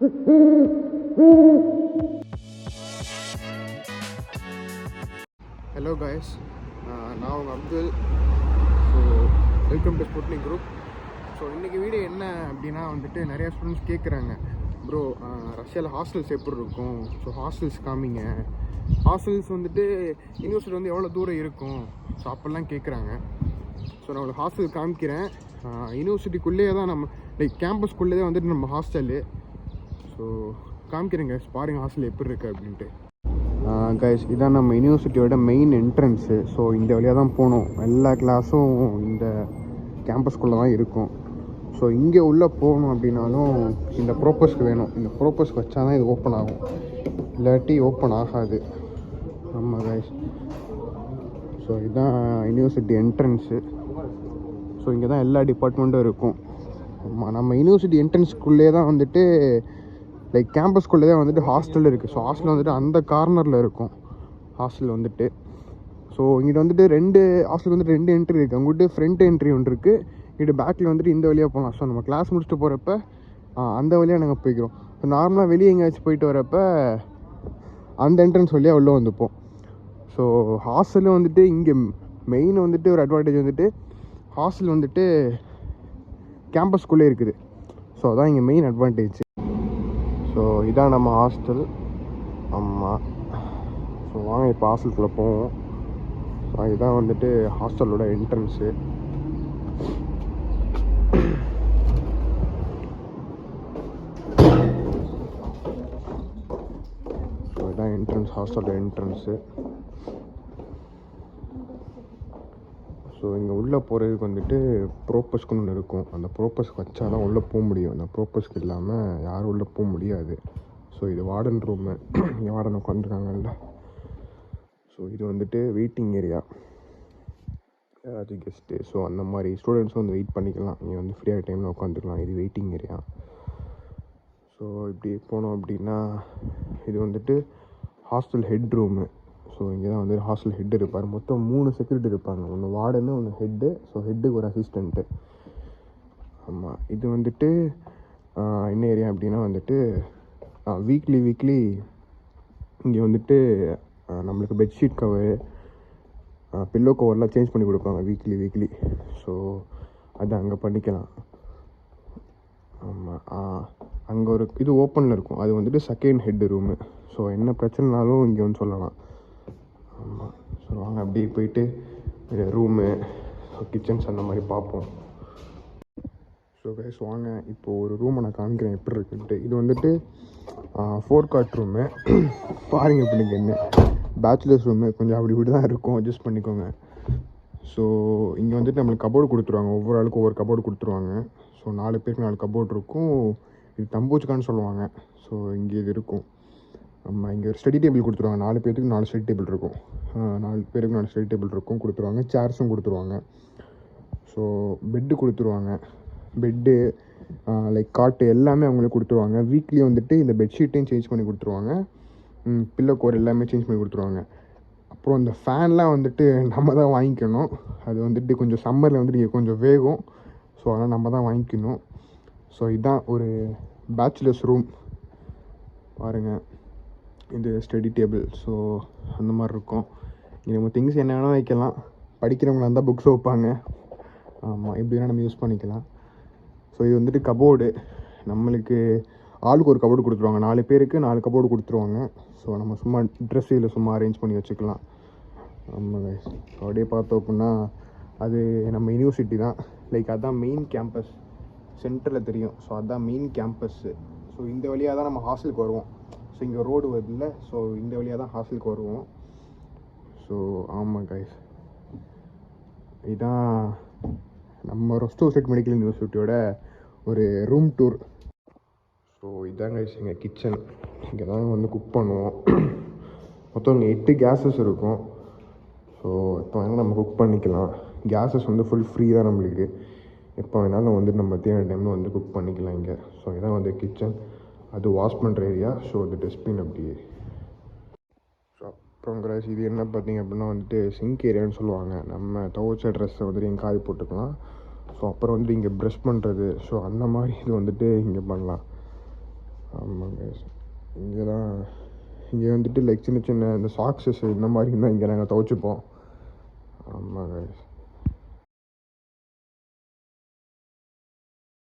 Hello guys நான் உங்கள் Abdul. So welcome to Sputnik group so இன்றைக்கி வீடியோ என்ன அப்படின்னா வந்துட்டு நிறையா ஸ்டூடெண்ட்ஸ் கேட்குறாங்க ப்ரோ ரஷ்யாவில் ஹாஸ்டல்ஸ் எப்படி இருக்கும்? ஸோ ஹாஸ்டல்ஸ் காமிங்க. ஹாஸ்டல்ஸ் வந்துட்டு யூனிவர்சிட்டி வந்து எவ்வளோ தூரம் இருக்கும்? ஸோ அப்போல்லாம் கேட்குறாங்க ஸோ நான் உங்களுக்கு ஹாஸ்டல் காமிக்கிறேன். யூனிவர்சிட்டிக்குள்ளேயே தான் நம்ம லைக் கேம்பஸ்க்குள்ளேயே தான் வந்துட்டு நம்ம ஹாஸ்டலு ஸோ காமிக்கிறேங்க ஸ்பாரிங் ஹாஸ்டல் எப்படி இருக்குது அப்படின்ட்டு. கைஸ் இதான் நம்ம யூனிவர்சிட்டியோட மெயின் என்ட்ரன்ஸு ஸோ இந்த வழியாக தான் போகணும் எல்லா கிளாஸும் இந்த கேம்பஸ்குள்ளே தான் இருக்கும். ஸோ இங்கே உள்ளே போகணும் அப்படின்னாலும் இந்த ப்ரோப்பஸ்க்கு வேணும். இந்த ப்ரோப்பஸ்க்கு வச்சா தான் இது ஓப்பன் ஆகும். இல்லாட்டி ஓப்பன் ஆகாது. ஆமாம் கைஸ் ஸோ இதுதான் யூனிவர்சிட்டி என்ட்ரன்ஸு ஸோ இங்கே தான் எல்லா டிபார்ட்மெண்ட்டும் இருக்கும். ஆமாம் நம்ம யூனிவர்சிட்டி என்ட்ரன்ஸ்க்குள்ளே தான் வந்துட்டு லைக் கேம்பஸ்குள்ளே தான் வந்துட்டு ஹாஸ்டல் இருக்குது ஸோ ஹாஸ்டல் வந்துட்டு அந்த கார்னரில் இருக்கும். ஹாஸ்டல் வந்துட்டு. ஸோ இங்கிட்ட வந்துட்டு ரெண்டு ஹாஸ்டலுக்கு வந்துட்டு ரெண்டு என்ட்ரி இருக்குது அங்கிட்டு ஃப்ரண்ட் என்ட்ரி ஒன்று இருக்குது இங்கிட்ட பேக்கில் வந்துட்டு இந்த வழியாக போகலாம் ஸோ நம்ம கிளாஸ் முடிச்சுட்டு போகிறப்ப அந்த வழியாக நாங்கள் போய்க்கிறோம். ஸோ நார்மலாக வெளியே எங்கேயாச்சும் போயிட்டு வரப்ப அந்த என்ட்ரன்ஸ் வழியாக உள்ளே வந்துப்போம். ஸோ ஹாஸ்டலும் வந்துட்டு இங்கே மெயின் வந்துட்டு ஒரு அட்வான்டேஜ் வந்துட்டு ஹாஸ்டல் வந்துட்டு கேம்பஸ்குள்ளே இருக்குது. ஸோ அதான் இங்கே மெயின் அட்வான்டேஜ் ஸோ இதான் நம்ம ஹாஸ்டல் ஆமாம் ஸோ வாங்க இப்போ ஹாஸ்டலுக்குள்ளே போவோம். ஸோ இதுதான் வந்துட்டு ஹாஸ்டலோட என்ட்ரன்ஸு ஸோ இதான் என்ட்ரன்ஸ் ஹாஸ்டலோட என்ட்ரன்ஸு ஸோ இங்கே உள்ளே போகிறதுக்கு வந்துட்டு ப்ரோப்பஸ்க்குன்னு ஒன்று இருக்கும். அந்த ப்ரோப்பஸ்க்கு வச்சா தான் உள்ளே போக முடியும். அந்த ப்ரோப்பஸ்க்கு இல்லாமல் யாரும் உள்ளே போக முடியாது. ஸோ இது வார்டன் ரூமு இங்கே வார்டன் உட்காந்துருக்காங்கல்ல ஸோ இது வந்துட்டு வெயிட்டிங் ஏரியா யாராச்சும் கெஸ்ட்டு ஸோ அந்த மாதிரி ஸ்டூடெண்ட்ஸும் வந்து வெயிட் பண்ணிக்கலாம். இங்கே வந்து ஃப்ரீயாக டைமில் உட்காந்துக்கலாம் இது வெயிட்டிங் ஏரியா ஸோ இப்படி போனோம் அப்படின்னா இது வந்துட்டு ஹாஸ்டல் ஹெட் ரூமு ஸோ இங்கே தான் வந்து ஹாஸ்டல் ஹெட் இருப்பார். மொத்தம் மூணு செக்யூரிட்டி இருப்பாங்க. ஒன்று வார்டனு ஒன்று ஹெட்டு ஸோ ஹெட்டுக்கு ஒரு அசிஸ்டண்ட்டு ஆமாம் இது வந்துட்டு என்ன ஏரியா அப்படின்னா வந்துட்டு வீக்லி வீக்லி இங்கே வந்துட்டு நம்மளுக்கு பெட்ஷீட் கவர் பில்லோ கவர்லாம் சேஞ்ச் பண்ணி கொடுப்பாங்க வீக்லி வீக்லி ஸோ அது அங்கே பண்ணிக்கலாம். ஆமாம் அங்கே ஒரு இது ஓப்பனில் இருக்கும். அது வந்துட்டு செகண்ட் ஹெட் ரூமு ஸோ என்ன பிரச்சனைனாலும் இங்கே வந்து சொல்லலாம். ஆமாம் ஸோ நாங்கள் அப்படியே போயிட்டு ரூமு கிச்சன்ஸ் அந்த மாதிரி பார்ப்போம். ஸோ கைஸ் வாங்க இப்போ ஒரு ரூமை நான் காமிக்கிறேன் எப்படி இருக்குன்ட்டு. இது வந்துட்டு ஃபோர் கார்ட் ரூமு பாருங்க இப்படி என்ன. பேச்சுலர்ஸ் ரூமு கொஞ்சம் அப்படி இப்படி தான் இருக்கும் அட்ஜஸ்ட் பண்ணிக்கோங்க. ஸோ இங்கே வந்துட்டு நம்மளுக்கு கபோர்டு கொடுத்துருவாங்க. ஒவ்வொரு ஆளுக்கும் ஒவ்வொரு கபோர்டு கொடுத்துருவாங்க. ஸோ நாலு பேருக்கு நாலு கபோர்டு இருக்கும். இது தம்பூச்சுக்கான்னு சொல்லுவாங்க. ஸோ இங்கே இது இருக்கும். நம்ம இங்கே ஒரு ஸ்டடி டேபிள் கொடுத்துருவாங்க. நாலு பேருக்கு நாலு ஸ்டடி டேபிள் இருக்கும். நாலு பேருக்கு நாலு ஸ்டடி டேபிள் இருக்கும். கொடுத்துருவாங்க. சேர்ஸும் கொடுத்துருவாங்க. ஸோ பெட்டு கொடுத்துருவாங்க. பெட்டு லைக் காட்டு எல்லாமே அவங்களுக்கு கொடுத்துருவாங்க. வீக்லி வந்துட்டு இந்த பெட்ஷீட்டையும் சேஞ்ச் பண்ணி கொடுத்துருவாங்க. பில்லோ கோர் எல்லாமே சேஞ்ச் பண்ணி கொடுத்துருவாங்க. அப்புறம் இந்த ஃபேன்லாம் வந்துட்டு நம்ம தான் வாங்கிக்கணும். அது வந்துட்டு கொஞ்சம் சம்மரில் வந்துட்டு இங்கே கொஞ்சம் வேகும். ஸோ அதெல்லாம் நம்ம தான் வாங்கிக்கணும். ஸோ இதுதான் ஒரு பேச்சுலர்ஸ் ரூம் பாருங்கள் இது ஸ்டடி டேபிள் ஸோ அந்த மாதிரி இருக்கும். இங்கே நம்ம திங்ஸ் என்ன வேணால் வைக்கலாம். படிக்கிறவங்களா இருந்தால் புக்ஸ் வைப்பாங்க. ஆமாம் எப்படி வேணால் நம்ம யூஸ் பண்ணிக்கலாம். ஸோ இது வந்துட்டு கபோர்டு நம்மளுக்கு ஆளுக்கு ஒரு கபோர்டு கொடுத்துருவாங்க. நாலு பேருக்கு நாலு கபோர்டு கொடுத்துருவாங்க. ஸோ நம்ம சும்மா ட்ரெஸ் இதில் சும்மா அரேஞ்ச் பண்ணி வச்சுக்கலாம். ஆமாம் அப்படியே பார்த்தோம் அப்படின்னா அது நம்ம யூனிவர்சிட்டி தான். லைக் அதுதான் மெயின் கேம்பஸ் சென்டரில் தெரியும். ஸோ அதுதான் மெயின் கேம்பஸ்ஸு ஸோ இந்த வழியாக தான் நம்ம ஹாஸ்டலுக்கு வருவோம். ஸோ இங்கே ரோடு வரல. ஸோ இந்த வழியாக தான் ஹாஸ்டலுக்கு வருவோம். ஸோ ஆமாம் கைஸ் இதான் நம்ம ரொஸ்டோ ஸ்டேட் மெடிக்கல் யூனிவர்சிட்டியோட ஒரு ரூம் டூர் ஸோ இதான் கைஸ் எங்கள் கிச்சன் இங்கே தான் வந்து குக் பண்ணுவோம். மொத்தம் இங்கே எட்டு கேஸஸ் இருக்கும். ஸோ இப்போ வேணால் நம்ம குக் பண்ணிக்கலாம். கேஸஸ் வந்து ஃபுல் ஃப்ரீ தான் நம்மளுக்கு. எப்போ வேணாலும் வந்து நம்ம தேவையான டைமில் வந்து குக் பண்ணிக்கலாம் இங்கே. ஸோ இதான் வந்து கிச்சன் அது வாஷ் பண்ணுற ஏரியா ஸோ அது டஸ்ட்பின் அப்படியே. ஸோ அப்புறம் கிராஸ் இது என்ன பார்த்தீங்க அப்படின்னா வந்துட்டு சிங்க் ஏரியான்னு சொல்லுவாங்க. நம்ம துவைச்ச ட்ரெஸ்ஸை வந்துட்டு இங்கே காய போட்டுக்கலாம். ஸோ அப்புறம் வந்துட்டு இங்கே ப்ரெஷ் பண்ணுறது ஸோ அந்த மாதிரி இது வந்துட்டு இங்கே பண்ணலாம். ஆமாங்க. இங்கே தான் இங்கே வந்துட்டு லைக் சின்ன சின்ன இந்த சாக்ஸஸ் இந்த மாதிரி தான் இங்கே நாங்கள் துவைச்சிப்போம். ஆமாங்க.